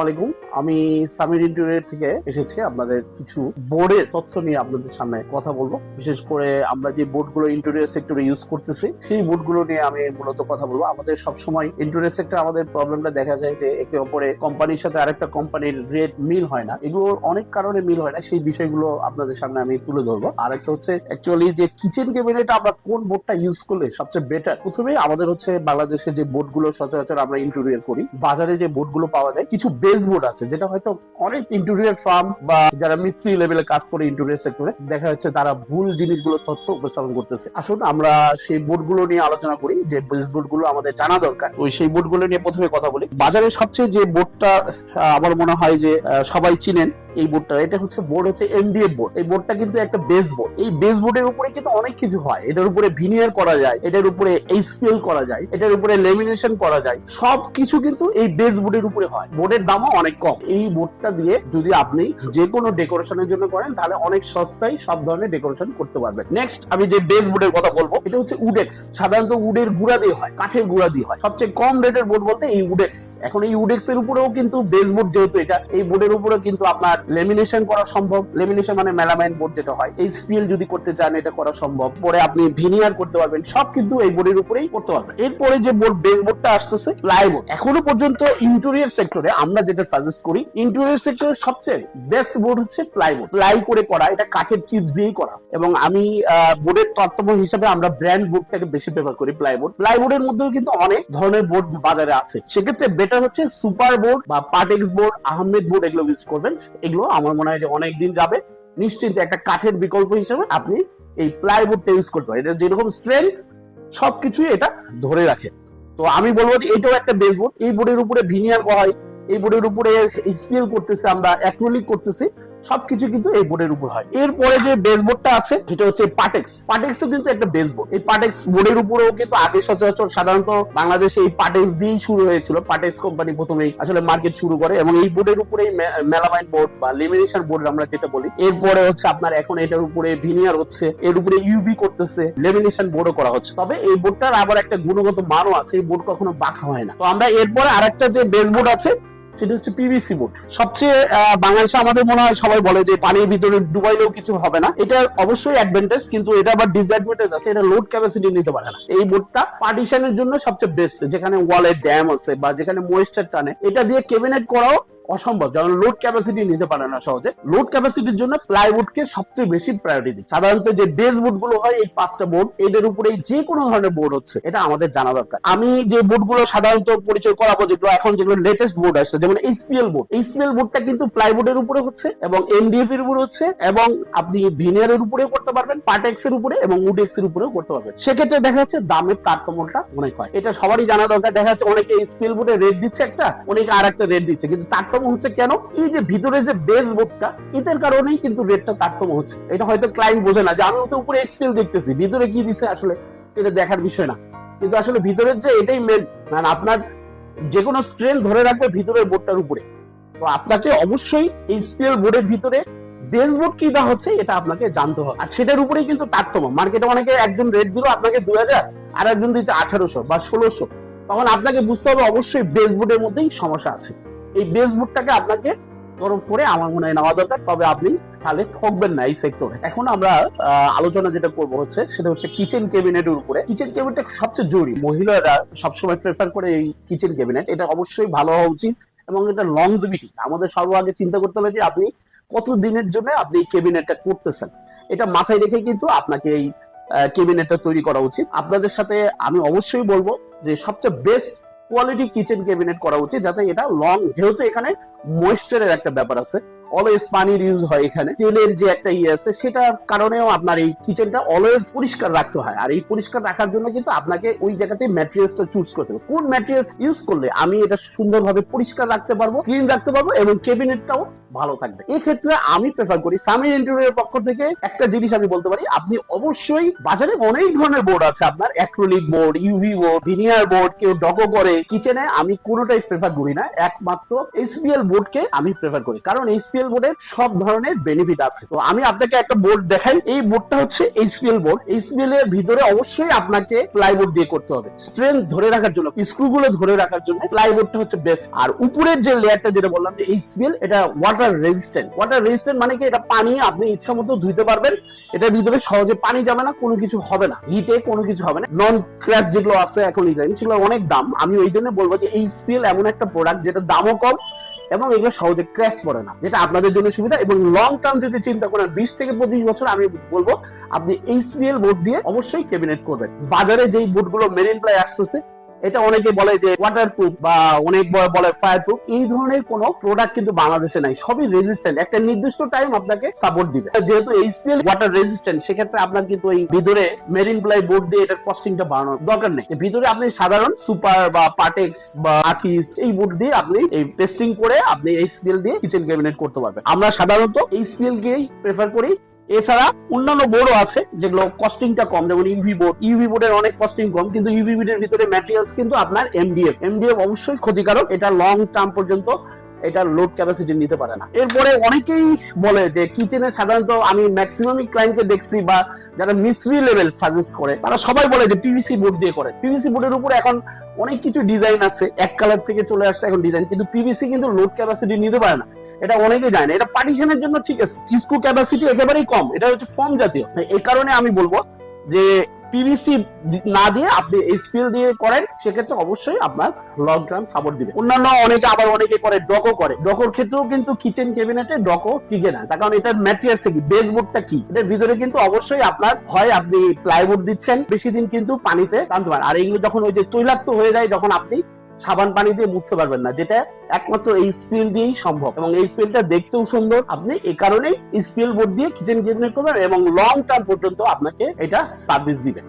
আলাইকুম। আমি সামির ইন্টারিয়র থেকে এসেছি আপনাদের কিছু বোর্ডের তথ্য নিয়ে আপনাদের সামনে কথা বলব। বিশেষ করে আমরা যে বোর্ডগুলো সেক্টরে ইউজ করতেছি, সেই বোর্ডগুলো নিয়ে আমি মূলত কথা বলব। আমাদের সেক্টর আমাদের প্রবলেমটা দেখা যায় যে একে অপরে কোম্পানির সাথে আরেকটা কোম্পানির রেট মিল হয় না। অনেক কারণে মিল হয় না, সেই বিষয়গুলো আপনাদের সামনে আমি তুলে ধরবো। আর একটা হচ্ছে অ্যাকচুয়ালি যে কিচেন ক্যাবিনেট আমরা কোন বোর্ডটা ইউজ করলে সবচেয়ে বেটার প্রথমে আমাদের হচ্ছে বাংলাদেশে যে বোর্ডগুলো সচরাচর আমরা ইন্টেরিয়র করি, বাজারে যে বোর্ডগুলো পাওয়া যায়, কিছু বেস বোর্ড আছে, যেটা হয়তো অনেক ইন্টেরিয়র ফার্ম বা যারা মিস্ত্রি লেভেলে কাজ করে ইন্টেরিয়র সেক্টরে দেখা যাচ্ছে তারা ভুল জিনিসগুলো তথ্য উপস্থাপন করতেছে। আসুন আমরা সেই বোর্ডগুলো নিয়ে আলোচনা করি, যে বেস বোর্ডগুলো আমাদের জানা দরকার। ওই সেই বোর্ডগুলো নিয়ে প্রথমে কথা বলি। বাজারে সবচেয়ে যে বোর্ডটা আমার মনে হয় যে সবাই চিনেন এই বোর্ডটা, এটা হচ্ছে বোর্ড হচ্ছে এমডিএফ বোর্ড। এই বোর্ডটা কিন্তু একটা বেস বোর্ড এই বেস বোর্ডের উপরে কিন্তু অনেক কিছু হয়। এটার উপরে ভিনিয়ার করা যায়, এটার উপরে এইচপিএল করা যায়, এটার উপরে লেমিনেশন করা যায়। সব কিছু কিন্তু এই বেস বোর্ডের উপরে হয়। বোর্ডের দামও অনেক কম। এই বোর্ডটা দিয়ে যদি আপনি যে কোনো ডেকোরেশনের জন্য করেন, তাহলে অনেক সস্তায় সব ধরনের ডেকোরেশন করতে পারবেন। নেক্সট আমি যে বেস বোর্ডের কথা বলব, এটা হচ্ছে উডেক্স সাধারণত উডের গুঁড়া দিয়ে হয়, কাঠের গুঁড়া দিয়ে হয়। সবচেয়ে কম রেটের বোর্ড বলতে এই উডেক্স এখন এই উডেক্স এর উপরেও কিন্তু বেস বোর্ড যেহেতু এটা, এই বোর্ডের উপরে কিন্তু আপনার লেমিনেশন করা সম্ভব লেমিনেশন মানে মেলামাইন বোর্ড যেটা হয় এইচপিএল যদি করতে চান এটা করা সম্ভব। পরে আপনি ভিনিয়ার করতে পারবেন, সব কিন্তু এই বোর্ডের উপরেই করতে পারবেন। এরপরে যে বোর্ড বেস বোর্ডটা আসতেছে প্লাইবোর্ড এখনও পর্যন্ত ইন্টেরিয়র সেক্টরে আমরা যেটা সাজেস্ট করি ইন্টেরিয়র সেক্টরের সবচেয়ে বেস্ট বোর্ড হচ্ছে প্লাইবোর্ড প্লাই করে করা, এটা কাঠের চিপস দিয়েই করা। এবং আমি বোর্ডের তত্ত্ব হিসেবে আমরা ব্র্যান্ড বোর্ডটাকে বেশি প্রেফার করি প্লাইবোর্ড প্লাইবোর্ডের মধ্যেও কিন্তু অনেক ধরনের বোর্ড বাজারে আছে। সেক্ষেত্রে বেটার হচ্ছে সুপার বোর্ড বা পার্টেক্স বোর্ড আহমেদ বোর্ড এগুলো ইউজ করবেন। এগুলো আমার মনে হয় যে অনেক দিন যাবে। নিশ্চিন্তে একটা কাঠের বিকল্প হিসেবে আপনি এই প্লাইবোর্ডটা ইউজ করতে পারেন। এটা যেরকম স্ট্রেংথ সবকিছুই এটা ধরে রাখে। তো আমি বলব যে এটাও একটা বেস বোর্ড এই বোর্ডের উপরে ভিনিয়ার হয় এই বোর্ডের উপরে স্কেল করতেছে আমরা অ্যাক্রোলিক করতেছি। সবকিছু কিন্তু এই বোর্ডের উপর হয়। এরপরে যে বেস বোর্ডটা আছে এটা হচ্ছে পাটেক্স পাটেক্সও কিন্তু একটা বেস বোর্ড এই পাটেক্স বোর্ডের উপরেও কিন্তু আগে সচরাচর সাধারণত বাংলাদেশে এই পাটেক্স দিয়েই শুরু হয়েছিল। পাটেক্স কোম্পানি প্রথমেই আসলে মার্কেট শুরু করে এবং এই বোর্ডের উপরেই মেলামাইন বোর্ড বা লেমিনেশন বোর্ড আমরা যেটা বলি। এরপরে হচ্ছে আপনার এখন এটার উপরে ভিনিয়ার হচ্ছে, এর উপরে ইউবি করতেছে লেমিনেশন বোর্ডও করা হচ্ছে। তবে এই বোর্ডটার আবার একটা গুণগত মানও আছে, এই বোর্ড কখনো বাঁকা হয় না। তো আমরা এরপরে আরেকটা যে বেস বোর্ড আছে সেটা হচ্ছে পিভিসি বোর্ড সবচেয়ে বাংলাদেশে আমাদের মনে হয় সবাই বলে যে পানির ভিতরে ডুবাইলেও কিছু হবে না। এটা অবশ্যই অ্যাডভান্টেজ কিন্তু এটা আবার ডিসঅ্যাডভান্টেজ আছে, এটা লোড ক্যাপাসিটি নিতে পারে না। এই বোর্ডটা পার্টিশনের জন্য সবচেয়ে বেস্ট যেখানে ওয়ালের ড্যাম আছে, বা যেখানে ময়েশ্চার টানে, এটা দিয়ে কেবিনেট করাও অসম্ভব। যেমন লোড ক্যাপাসিটি নিতে পারে না সহজে। লোড ক্যাপাসিটির জন্য প্লাইউডকে সবচেয়ে বেশি প্রায়োরিটি দিই সাধারণত যে বেস বোর্ডগুলো হয়, এই পাঁচটা বোর্ড এদের উপরে যে কোনো ধরনের বোর্ড হচ্ছে, এটা আমাদের জানা দরকার। আমি যে বোর্ডগুলো সাধারণত পরিচয় করাবো, যেগুলো এখন যেগুলো লেটেস্ট বোর্ড আসছে, যেমন এইচপিএল বোর্ড এইচপিএল বোর্ডটা কিন্তু প্লাইবোর্ডের উপরে হচ্ছে এবং এমডিএফ এর উপরে হচ্ছে এবং আপনি ভিনিয়ারের উপরেও করতে পারবেন পার্টেক্স এর উপরে এবং উডেক্স এর উপরেও করতে পারবেন। সেক্ষেত্রে দেখা যাচ্ছে দামের তারতম্যটা অনেক হয়। এটা সবারই জানা দরকার। দেখা যাচ্ছে অনেকে এইচপিএল বোর্ডে রেট দিচ্ছে একটা, অনেকে আর একটা রেট দিচ্ছে। কিন্তু তারতম্য হচ্ছে কেন? এই যে ভিতরে যে বেস বোর্ডটা এটার কারণেই কিন্তু রেটটা তারতম্য হচ্ছে। এটা হয়তো ক্লায়েন্ট বোঝে না যে আমি তো উপরে এইচপিএল দেখতেছি, ভিতরে কি দিছে আসলে এটা দেখার বিষয় না। কিন্তু আসলে ভিতরের যে এটাই মেন মানে আপনার যে কোনো স্ট্রেন ধরে রাখবে ভিতরের বোর্ডটার উপরে। তো আপনাকে অবশ্যই এইচপিএল বোর্ডের ভিতরে বেস বোর্ড কি দেওয়া হচ্ছে, এটা আপনাকে জানতে হবে। আর সেটার উপরেই কিন্তু তারতম্য। মার্কেটে অনেকে একজন রেট দিল আপনাকে দুই হাজার আর একজন দিচ্ছে আঠারোশো বা ষোলোশো। তখন আপনাকে বুঝতে হবে অবশ্যই বেস বোর্ডের মধ্যেই সমস্যা আছে। এই বেস বোর্ডটাকে আপনাকে তরফ করে আমার মনে হয় নেওয়া দরকার, তবে আপনি তাহলে ঠকবেন না এই সেক্টরে এখন আমরা আলোচনা যেটা করব হচ্ছে, সেটা হচ্ছে কিচেন ক্যাবিনেটের উপরে। কিচেন ক্যাবিনেট সবচেয়ে জরুরি। মহিলারা সবসময় প্রেফার করে এই কিচেন ক্যাবিনেট এটা অবশ্যই ভালো হওয়া উচিত এবং এটা লংজিভিটি আমাদের সর্বাগে চিন্তা করতে হবে যে আপনি কত দিনের জন্য আপনি এই ক্যাবিনেটটা করতেছেন। এটা মাথায় রেখে কিন্তু আপনাকে এই ক্যাবিনেটটা তৈরি করা উচিত। আপনাদের সাথে আমি অবশ্যই বলব যে সবচেয়ে বেস্ট কোয়ালিটি কিচেন ক্যাবিনেট করা উচিত যাতে এটা লং যেহেতু এখানে ময়েশ্চারের একটা ব্যাপার আছে। অলওয়েজ পানির ইউজ হয় এখানে। তেলের যে একটা ইয়ে আছে, সেটার কারণেও আপনার এই কিচেনটা অলওয়েজ পরিষ্কার রাখতে হয়। আর এই পরিষ্কার রাখার জন্য কিন্তু আপনাকে ওই জায়গাতে ম্যাটেরিয়ালসটা চুজ করতে হবে। কোন ম্যাটেরিয়ালস ইউজ করলে আমি এটা সুন্দরভাবে পরিষ্কার রাখতে পারব ক্লিন রাখতে পারব এবং ক্যাবিনেটটাও ভালো থাকবে। এই ক্ষেত্রে আমি প্রেফার করি সামির ইন্টেরিয়রের পক্ষ থেকে একটা জিনিস আমি বলতে পারি। আপনি অবশ্যই বাজারে অনেক ধরনের বোর্ড আছে আপনার। Acrylic board UV board veneer board কেউ ডকো করে। কিচেনে আমি কোনোটাই প্রেফার করি না। একমাত্র এইচপিএল বোর্ডকে আমি প্রেফার করি। কারণ এইচপিএল বোর্ডের সব ধরনের বেনিফিট আছে। তো আমি আপনাকে একটা বোর্ড দেখাই। এই বোর্ডটা হচ্ছে এইচপিএল বোর্ড এইচপিএল এর ভিতরে অবশ্যই আপনাকে প্লাইবোর্ড দিয়ে করতে হবে। স্ট্রেংথ ধরে রাখার জন্য স্ক্রু গুলো ধরে রাখার জন্য প্লাইবোর্ডটা হচ্ছে বেস্ট আর উপরের যে লেয়ারটা যেটা বললাম যে এইচপিএল এটা ওয়াটার রেজিস্ট্যান্ট ওয়াটার রেজিস্ট্যান্ট মানে কি? এটা পানি আপনি ইচ্ছা মতো ধুইতে পারবেন। এটার ভিতরে সহজে পানি যাবে না, কোনো কিছু হবে না। হিটে কোনো কিছু হবে না। নন ক্র্যাশ যেগুলো আছে এখন ইদানিং সেগুলো অনেক দাম। আমি ওই জন্য বলব যে এইচপিএল এমন একটা প্রোডাক্ট যেটা দামও কম এবং এগুলো সহজে ক্র্যাশ করে না, যেটা আপনাদের জন্য সুবিধা এবং লং টার্ম যদি চিন্তা করেন, বিশ থেকে পঁচিশ বছর আমি বলব, আপনি এইচপিএল বোর্ড দিয়ে অবশ্যই ক্যাবিনেট করবেন। বাজারে যেই বোর্ডগুলো মেরিন প্লাই আসতেছে এটা অনেকে বলে যে ওয়াটার প্রুফ বা অনেক বলে ফায়ার প্রুফ এই ধরনের কোনো প্রোডাক্ট কিন্তু বাংলাদেশে নাই। সবই রেজিস্ট্যান্ট একটা নির্দিষ্ট টাইম আপনাকে সাপোর্ট দিবে। যেহেতু এইচপিএল ওয়াটার রেজিস্ট্যান্ট সেক্ষেত্রে আপনার কিন্তু এই ভিতরে মেরিন প্লাই বোর্ড দিয়ে এটার কস্টিংটা বাড়ানোর দরকার নেই। ভিতরে আপনি সাধারণ সুপার বা পাটেক্স বা আকিস এই বোর্ড দিয়ে আপনি এই টেস্টিং করে আপনি এইচপিএল দিয়ে কিচেন ক্যাবিনেট করতে পারবেন। আমরা সাধারণত এইচপিএল কেই প্রেফার করি এছাড়া অন্যান্য বোর্ডও আছে যেগুলো কস্টিংটা কম, যেমন ইউভি বোর্ড ইউভি বোর্ডের অনেক কস্টিং কম, কিন্তু ইউভি বোর্ডের ভিতরে ম্যাটেরিয়ালস কিন্তু আপনার এমডিএফ এমডিএফ অবশ্যই ক্ষতিকারক, এটা লং টার্ম পর্যন্ত এটা লোড ক্যাপাসিটি নিতে পারে না। এরপরে অনেকেই বলে যে কিচেনে সাধারণত আমি ম্যাক্সিমামই ক্লায়েন্টকে দেখছি বা যারা মিস্ত্রি লেভেল সাজেস্ট করে, তারা সবাই বলে যে পিভিসি বোর্ড দিয়ে করে। পিভিসি বোর্ডের উপরে এখন অনেক কিছু ডিজাইন আছে, এক কালার থেকে চলে আসছে এখন ডিজাইন কিন্তু পিভিসি কিন্তু লোড ক্যাপাসিটি নিতে পারে না। এটা অনেকে যায় না। এটা পার্টিশনের জন্য ঠিক আছে। স্ক্রু ক্যাপাসিটি একেবারেই কম। এটা হচ্ছে ফর্ম জাতীয়। এই কারণে আমি বলব যে পিভিসি না দিয়ে আপনি এইচপিএল দিয়ে করেন, সেক্ষেত্রে অবশ্যই আপনার লং টার্ম সাপোর্ট দিবে। অন্যান্য অনেকে আবার অনেকে করে ডকো করে। ডকোর ক্ষেত্রেও কিন্তু কিচেন ক্যাবিনেটে ডকো টিকে না। তার কারণ এটার ম্যাটেরিয়ালস কি? বেসবোর্ডটা কি? এটার ভিতরে কিন্তু অবশ্যই আপনার হয়, আপনি প্লাইবোর্ড দিচ্ছেন, বেশি দিন কিন্তু পানিতে টানতে পারেন। আর এগুলো যখন ওই যে তৈলাক্ত হয়ে যায়, যখন আপনি সাবান পানি দিয়ে মুছতে পারবেন না, যেটা একমাত্র এই স্পিল দিয়েই সম্ভব। এবং এই স্পিলটা দেখতেও সুন্দর। আপনি এই কারণেই স্পিল বোর্ড দিয়ে কিচেন কিচেন করবেন এবং লং টার্ম পর্যন্ত আপনাকে এটা সার্ভিস দিবে।